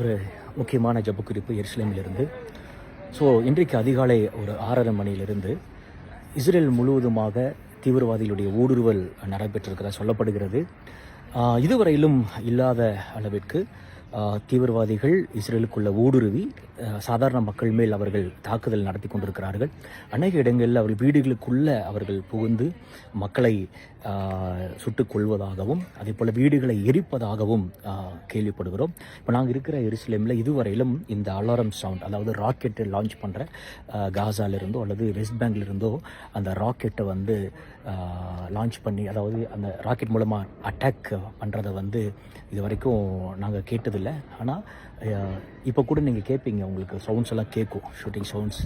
ஒரு முக்கியமான ஜப குறிப்பு எருசலேமிலிருந்து. ஸோ இன்றைக்கு அதிகாலை ஒரு ஆறரை மணியிலிருந்து இஸ்ரேல் முழுவதுமாக தீவிரவாதிகளுடைய ஊடுருவல் நடைபெற்றிருக்கிறதா சொல்லப்படுகிறது. இதுவரையிலும் இல்லாத அளவிற்கு தீவிரவாதிகள் இஸ்ரேலுக்குள்ள ஊடுருவி சாதாரண மக்கள் மேல் அவர்கள் தாக்குதல் நடத்தி கொண்டிருக்கிறார்கள். அநேக இடங்களில் அவர்கள் வீடுகளுக்குள்ள அவர்கள் புகுந்து மக்களை சுட்டுக் கொள்வதாகவும் அதே போல் வீடுகளை எரிப்பதாகவும் கேள்விப்படுகிறோம். இப்போ நாங்கள் இருக்கிற எருசலேமில் இதுவரையிலும் இந்த அலாரம் சவுண்ட் அதாவது ராக்கெட்டை லான்ச் பண்ணுற காசாலிருந்தோ அல்லது வெஸ்ட் பேங்க்ல இருந்தோ அந்த ராக்கெட்டை வந்து லான்ச் பண்ணி அதாவது அந்த ராக்கெட் மூலமாக அட்டாக் பண்ணுறதை வந்து இது வரைக்கும் நாங்கள் கேட்டதில்லை ஆனால் இப்போ கூட நீங்கள் கேட்பீங்க உங்களுக்கு சவுண்ட்ஸ் எல்லாம் கேட்கும் ஷூட்டிங் சவுண்ட்ஸ்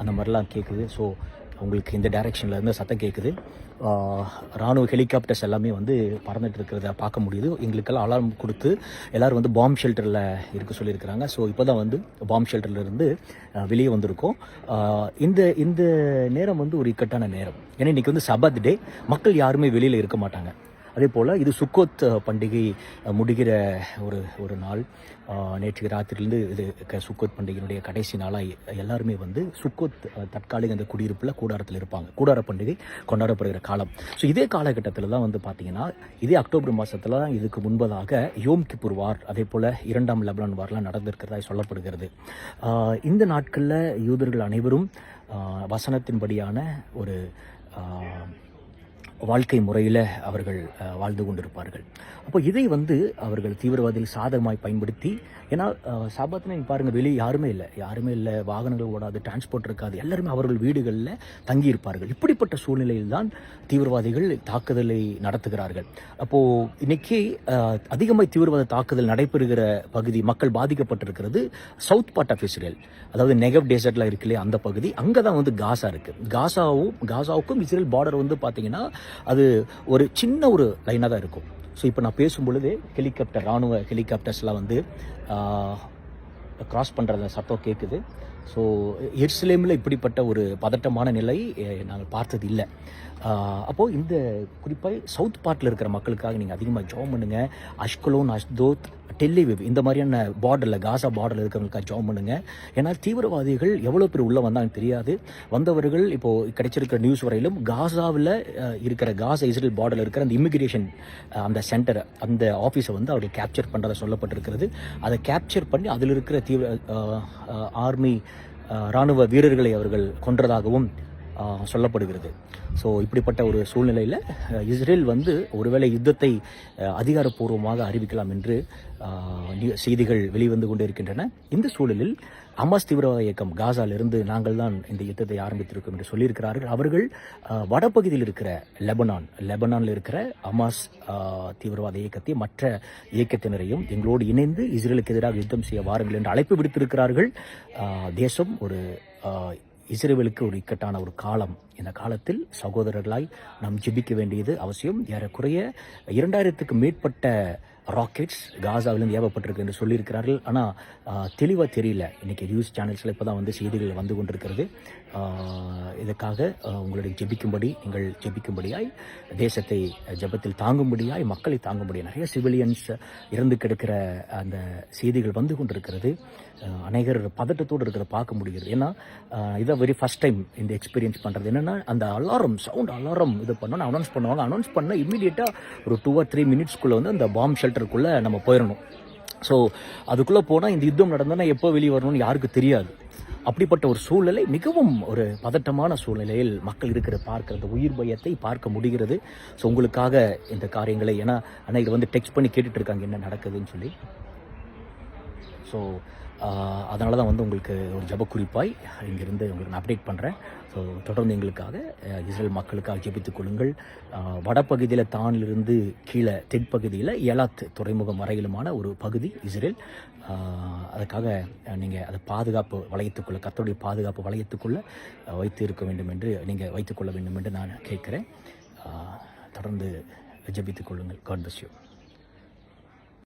அந்த மாதிரிலாம் கேட்குது ஸோ உங்களுக்கு இந்த டைரெக்ஷனில் இருந்து சத்தம் கேட்குது ராணுவ ஹெலிகாப்டர்ஸ் எல்லாமே வந்து பறந்துட்டு இருக்கிறத பார்க்க முடியுது. எங்களுக்கெல்லாம் அலாரம் கொடுத்து எல்லோரும் வந்து பாம் ஷெல்டரில் இருக்க சொல்லியிருக்கிறாங்க. ஸோ இப்போ தான் வந்து பாம் ஷெல்டர்லேருந்து வெளியே வந்திருக்கோம். இந்த இந்த நேரம் வந்து ஒரு இக்கட்டான நேரம். ஏன்னா இன்றைக்கி வந்து சபத் டே மக்கள் யாருமே வெளியில் இருக்க மாட்டாங்க. அதே போல் இது சுக்கோத் பண்டிகை முடிகிற ஒரு ஒரு நாள். நேற்று ராத்திரிலேருந்து இது க- சுக்கோத் பண்டிகையினுடைய கடைசி நாளாக எல்லாருமே வந்து சுக்கோத் தற்காலிக அந்த குடியிருப்பில் கூடாரத்தில் இருப்பாங்க. கூடார பண்டிகை கொண்டாடப்படுகிற காலம். ஸோ இதே காலகட்டத்தில் தான் வந்து பார்த்தீங்கன்னா இதே அக்டோபர் மாதத்தில் தான் இதுக்கு முன்பதாக யோம் கிப்பூர் வார் அதே போல் இரண்டாம் லெபனான் வார்லாம் நடந்திருக்கிறதா சொல்லப்படுகிறது. இந்த நாட்களில் யூதர்கள் அனைவரும் வசனத்தின்படியான ஒரு வாழ்க்கை முறையில் அவர்கள் வாழ்ந்து கொண்டிருப்பார்கள். அப்போ இதை வந்து அவர்கள் தீவிரவாதிகள் சாதகமாய் பயன்படுத்தி ஏன்னா சாபாத்தில் நீங்கள் பாருங்கள் வெளியே யாருமே இல்லை. யாருமே இல்லை வாகனங்கள் ஓடாது டிரான்ஸ்போர்ட் இருக்காது. எல்லாருமே அவர்கள் வீடுகளில் தங்கியிருப்பார்கள். இப்படிப்பட்ட சூழ்நிலையில் தான் தீவிரவாதிகள் தாக்குதலை நடத்துகிறார்கள். அப்போது இன்னைக்கு அதிகமாக தீவிரவாத தாக்குதல் நடைபெறுகிற பகுதி மக்கள் பாதிக்கப்பட்டிருக்கிறது சவுத் பார்ட் ஆஃப் இஸ்ரேல். அதாவது நெகவ் டெசர்ட்ல இருக்குல்லையே அந்த பகுதி. அங்கே தான் வந்து காசா இருக்குது காசாவும் காசாவுக்கும் இஸ்ரேல் பார்டர் வந்து பார்த்தீங்கன்னா அது ஒரு சின்ன ஒரு லைனாக தான் இருக்கும். ஸோ இப்போ நான் பேசும்பொழுது ஹெலிகாப்டர் ராணுவ ஹெலிகாப்டர்ஸ்லாம் வந்து க்ராஸ் பண்ணுற சத்தம் கேட்குது ஸோ எர்சிலேமில் இப்படிப்பட்ட ஒரு பதட்டமான நிலை நாங்கள் பார்த்தது இல்லை. அப்போது இந்த குறிப்பாக சவுத் பார்ட்டில் இருக்கிற மக்களுக்காக நீங்கள் அதிகமாக ஜாம் பண்ணுங்கள் அஷ்கலோன் அஷ்தோத் டெல்லிவிவ் இந்த மாதிரியான பார்டரில் காசா பார்டரில் இருக்கிறவங்களுக்காக ஜாப் பண்ணுங்க. ஏன்னா தீவிரவாதிகள் எவ்வளோ பேர் உள்ளே வந்தாங்கன்னு தெரியாது. வந்தவர்கள் இப்போது கிடைச்சிருக்கிற நியூஸ் வரையிலும் காசாவில் இருக்கிற காசா இஸ்ரேல் பார்டரில் இருக்கிற அந்த இமிகிரேஷன் அந்த சென்டரை அந்த ஆஃபீஸை வந்து அவர்கள் கேப்சர் பண்ணுறதா சொல்லப்பட்டிருக்கிறது. அதை கேப்சர் பண்ணி அதில் இருக்கிற தீவிர ஆர்மி ராணுவ வீரர்களை அவர்கள் கொன்றதாகவும் சொல்லப்படுகிறது. ஸோ இப்படிப்பட்ட ஒரு சூழ்நிலையில் இஸ்ரேல் வந்து ஒருவேளை யுத்தத்தை அதிகாரப்பூர்வமாக அறிவிக்கலாம் என்று நியூ- செய்திகள் வெளிவந்து கொண்டே இருக்கின்றன இந்த சூழலில் அமாஸ் தீவிரவாத இயக்கம் காசாலிருந்து நாங்கள் தான் இந்த யுத்தத்தை ஆரம்பித்திருக்கோம் என்று சொல்லியிருக்கிறார்கள். அவர்கள் வடபகுதியில் இருக்கிற லெபனான் லெபனானில் இருக்கிற அமாஸ் தீவிரவாத இயக்கத்தை மற்ற இயக்கத்தினரையும் எங்களோடு இணைந்து இஸ்ரேலுக்கு எதிராக யுத்தம் செய்ய வாருங்கள் என்று அழைப்பு விடுத்திருக்கிறார்கள். தேசம் ஒரு இஸ்ரேலுக்கு ஒரு இக்கட்டான ஒரு காலம். இந்த காலத்தில் சகோதரர்களாய் நாம் ஜெபிக்க வேண்டியது அவசியம். ஏறக்குறைய இரண்டாயிரத்துக்கு மேற்பட்ட ராக்கெட்ஸ் காசாவிலிருந்து ஏவப்பட்டிருக்கு என்று சொல்லியிருக்கிறார்கள். ஆனால் தெளிவாக தெரியல. இன்றைக்கி நியூஸ் சேனல்ஸில் இப்போ தான் வந்து செய்திகள் வந்து கொண்டிருக்கிறது. இதற்காக உங்களுடைய ஜெபிக்கும்படி நீங்கள் ஜெபிக்கும்படியாய் தேசத்தை ஜெபத்தில் தாங்கும்படியாய் மக்களை தாங்கும்படியாய் நிறைய சிவிலியன்ஸ் இறந்து கிடக்கிற அந்த செய்திகள் வந்து கொண்டிருக்கிறது. அநேகர் பதட்டத்தோடு இருக்கிறத பார்க்க முடிகிறது. ஏன்னா இதை வெரி ஃபஸ்ட் டைம் இந்த எக்ஸ்பீரியன்ஸ் பண்ணுறது என்னென்னா அந்த அலாரம் சவுண்ட் அலாரம் இது பண்ணோன்னு அனௌன்ஸ் பண்ணுவாங்க. அனௌன்ஸ் பண்ண இம்மீடியட்டாக ஒரு டூ ஆர் த்ரீ மினிட்ஸ்க்குள்ளே வந்து அந்த பாம் கிலோமீட்டருக்குள்ளே நம்ம போயிடணும் ஸோ அதுக்குள்ளே போனால் இந்த யுத்தம் நடந்தோன்னா எப்போ வெளியே வரணும்னு யாருக்கு தெரியாது. அப்படிப்பட்ட ஒரு சூழ்நிலை மிகவும் ஒரு பதட்டமான சூழ்நிலையில் மக்கள் இருக்கிற பார்க்கிறது உயிர் பயத்தை பார்க்க முடிகிறது. ஸோ உங்களுக்காக இந்த காரியங்களை ஏன்னா அன்னைக்கு வந்து டெக்ஸ்ட் பண்ணி கேட்டுட்ருக்காங்க என்ன நடக்குதுன்னு சொல்லி. ஸோ அதனால தான் வந்து உங்களுக்கு ஒரு ஜப குறிப்பாய் இங்கிருந்து உங்களுக்கு நான் அப்டேட் பண்ணுறேன் ஸோ தொடர்ந்து எங்களுக்காக இஸ்ரேல் மக்களுக்காக ஜெபித்துக் கொள்ளுங்கள். வடப்பகுதியில் தானிலிருந்து கீழே தென்பகுதியில் ஏலாத் துறைமுகம் வரையிலுமான ஒரு பகுதி இஸ்ரேல். அதுக்காக நீங்கள் அதை பாதுகாப்பு வளையத்துக்குள்ளே கத்தோடைய பாதுகாப்பு வளையத்துக்குள்ளே வைத்து இருக்க வேண்டும் என்று நீங்கள் வைத்துக்கொள்ள வேண்டும் என்று நான் கேட்குறேன். தொடர்ந்து ஜெபித்துக் கொள்ளுங்கள். காட்